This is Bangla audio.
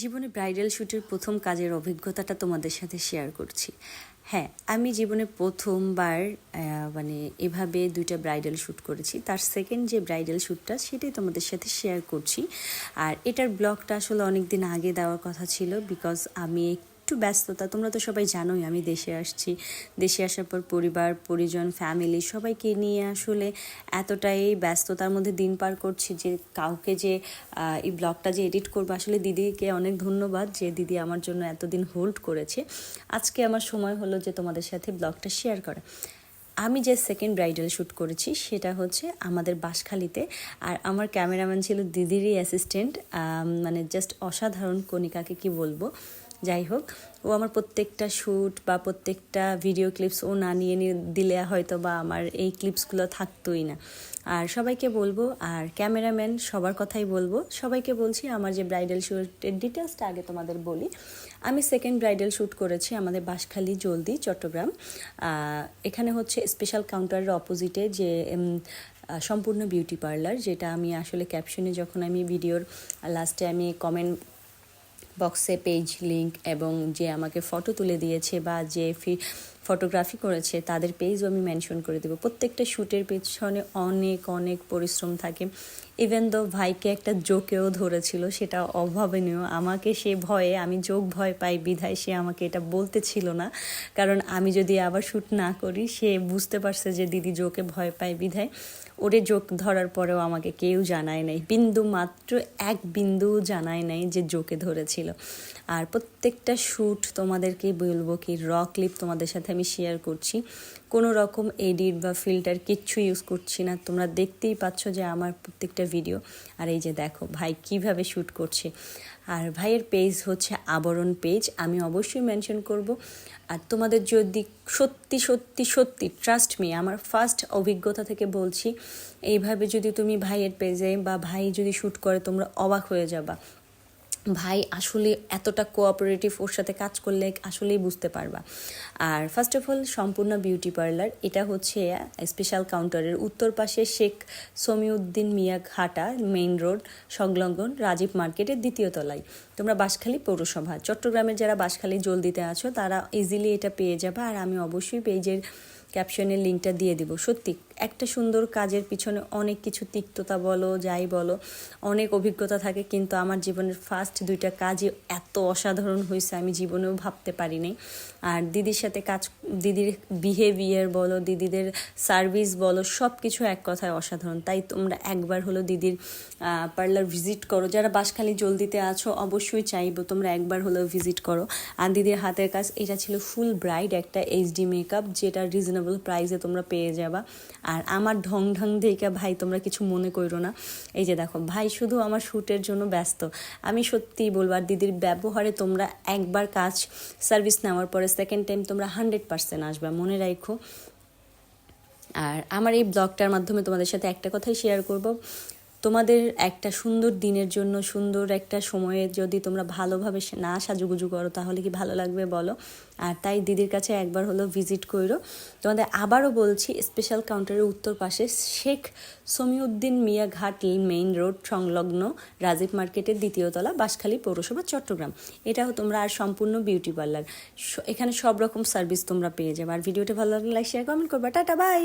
জীবনে ব্রাইডাল শ্যুটের প্রথম কাজের অভিজ্ঞতাটা তোমাদের সাথে শেয়ার করছি। হ্যাঁ আমি জীবনে প্রথমবার মানে এভাবে দুইটা ব্রাইডাল শ্যুট করেছি। তার সেকেন্ড যে ব্রাইডাল শ্যুটটা সেটাই তোমাদের সাথে শেয়ার করছি। আর এটার ব্লগটা আসলে অনেক দিন আগে দেওয়ার কথা ছিল বিকজ আমি একটু ব্যস্ততা, তোমরা তো সবাই জানোই আমি দেশে আসছি। দেশে আসার পর পরিবার, পরিজন ফ্যামিলি সবাইকে নিয়ে আসলে এতটাই ব্যস্ততার মধ্যে দিন পার করছি যে কাউকে যে এই ব্লগটা যে এডিট করব, আসলে দিদিকে অনেক ধন্যবাদ যে দিদি আমার জন্য এতদিন হোল্ড করেছে। আজকে আমার সময় হলো যে তোমাদের সাথে ব্লগটা শেয়ার করা। আমি যে সেকেন্ড ব্রাইডাল শ্যুট করেছি, সেটা হচ্ছে আমাদের বাঁশখালীতে। আর আমার ক্যামেরাম্যান ছিল দিদিরই অ্যাসিস্ট্যান্ট মানে জাস্ট অসাধারণ কণিকাকে কি বলব? যাই হোক, ও আমার প্রত্যেকটা শ্যুট বা প্রত্যেকটা ভিডিও ক্লিপস ও না নিয়ে দিলে হয়তো বা আমার এই ক্লিপসগুলো থাকতোই না। আর সবাইকে বলব, আর ক্যামেরাম্যান সবার কথাই বলব, সবাইকে বলছি আমার যে ব্রাইডাল শ্যুটের ডিটেলসটা আগে তোমাদের বলি। আমি সেকেন্ড ব্রাইডাল শ্যুট করেছি আমাদের বাঁশখালী, জলদি, চট্টগ্রাম। এখানে হচ্ছে স্পেশাল কাউন্টারের অপোজিটে যে সম্পূর্ণ বিউটি পার্লার যেটা আমি আসলে ক্যাপশনে যখন আমি ভিডিওর লাস্টে আমি কমেন্ট বক্সে পেজ লিঙ্ক এবং যে আমাকে ফটো তুলে দিয়েছে বা যে ফি- ফটোগ্রাফি করেছে, তাদের পেজও আমি মেনশন করে দেবো। প্রত্যেকটা শ্যুটের পেছনে অনেক অনেক পরিশ্রম থাকে। ইভেন দো ভাইকে একটা জোকেও ধরেছিল, সেটা অভাবনীয় আমাকে সে ভয়ে, আমি যোগ ভয় পাই, বিধায় সে আমাকে এটা বলতে ছিল না। কারণ আমি যদি আবার শ্যুট না করি, সে বুঝতে পারছে যে দিদি জোকে ভয় পায়, বিধায়। ওরে জোক ধরার পরেও আমাকে কেউ জানায় নাই। বিন্দু মাত্র এক বিন্দু জানায় নাই যে জোকে ধরেছিল। আর প্রত্যেকটা শ্যুট তোমাদেরকে বলব কি র ক্লিপ তোমাদের সাথে আমি শেয়ার করছি। কোনো রকম এডিট বা ফিল্টার কিচ্ছু ইউজ করছি না। তোমরা দেখতেই পাচ্ছ যে আমার প্রত্যেকটা ভিডিও আর এই যে দেখো, ভাই কীভাবে শ্যুট করছে। আর ভাইয়ের পেজ হচ্ছে আবরণ পেজ আমি অবশ্যই মেনশন করব। আর তোমাদের যদি সত্যি সত্যি সত্যি ট্রাস্ট মি আমার ফার্স্ট অভিজ্ঞতা থেকে বলছি, এইভাবে যদি তুমি ভাইয়ের পেজে বা ভাই যদি শ্যুট করে, তোমরা অবাক হয়ে যাবা। ভাই, আসলে এতটা কোঅপারেটিভ ওর সাথে কাজ করলে আসলেই বুঝতে পারবা। আর ফার্স্ট অফ অল সম্পূর্ণ বিউটি পার্লার এটা হচ্ছে স্পেশাল কাউন্টারের উত্তর পাশে শেখ সমিউদ্দিন মিয়া ঘাটা মেইন রোড সংলগ্ন রাজীব মার্কেটের দ্বিতীয় তলায়। তোমরা বাঁশখালী পৌরসভা, চট্টগ্রামের যারা বাঁশখালী জলদিতে আছো, তারা ইজিলি এটা পেয়ে যাবে। আর আমি অবশ্যই পেজের ক্যাপশনের লিঙ্কটা দিয়ে দিব, সত্যি। একটা সুন্দর কাজের পিছনে অনেক কিছু তিক্ততা বলো, যাই বলো, অনেক অভিজ্ঞতা থাকে, কিন্তু আমার জীবনের ফার্স্ট দুইটা কাজই এত অসাধারণ হয়েছে, আমি জীবনেও ভাবতে পারিনি। আর দিদির সাথে কাজ, দিদির বিহেভিয়ার বলো, দিদিদের সার্ভিস বলো সব কিছু এক কথায় অসাধারণ। তাই তোমরা একবার হলো দিদির পার্লার ভিজিট করো। যারা বাসখালি জলদিতে আছো, অবশ্যই চাইব তোমরা একবার হলেও ভিজিট করো। আর দিদির হাতের কাজ, এটা ছিল ফুল ব্রাইড একটা এইচডি মেকআপ যেটা রিজনেবল প্রাইসে তোমরা পেয়ে যাবা। আর আমার ঢং ঢং দেখা, ভাই, তোমরা কিছু মনে করো না। এই যে দেখো, ভাই, শুধু আমার শ্যুটের জন্য ব্যস্ত। আমি সত্যিই বলব, আর দিদির ব্যবহারে তোমরা একবার কাজ, সার্ভিস নেওয়ার পরে সেকেন্ড টাইম তোমরা হান্ড্রেড পার্সেন্ট আসবে, মনে রাখো আর আমার এই ব্লগটার মাধ্যমে তোমাদের সাথে একটা কথাই শেয়ার করব। তোমাদের একটা সুন্দর দিনের জন্য, সুন্দর একটা সময়ে যদি তোমরা ভালোভাবে না সাজুগুজু করো, তাহলে কি ভালো লাগবে বলো? আর তাই দিদির কাছে একবার হলো ভিজিট করো তোমাদের আবারও বলছি স্পেশাল কাউন্টারের উত্তর পাশে শেখ সমিউদ্দিন মিয়া ঘাট মেইন রোড সংলগ্ন রাজীব মার্কেটের দ্বিতীয় তলা, বাঁশখালী পৌরসভা, চট্টগ্রাম। এটাও তোমরা আর সম্পূর্ণ বিউটি পার্লার এখানে সব রকম সার্ভিস তোমরা পেয়ে যাবে। আর ভিডিওটা ভালো লাগলে লাইক শেয়ার কমেন্ট করবা। Tata bye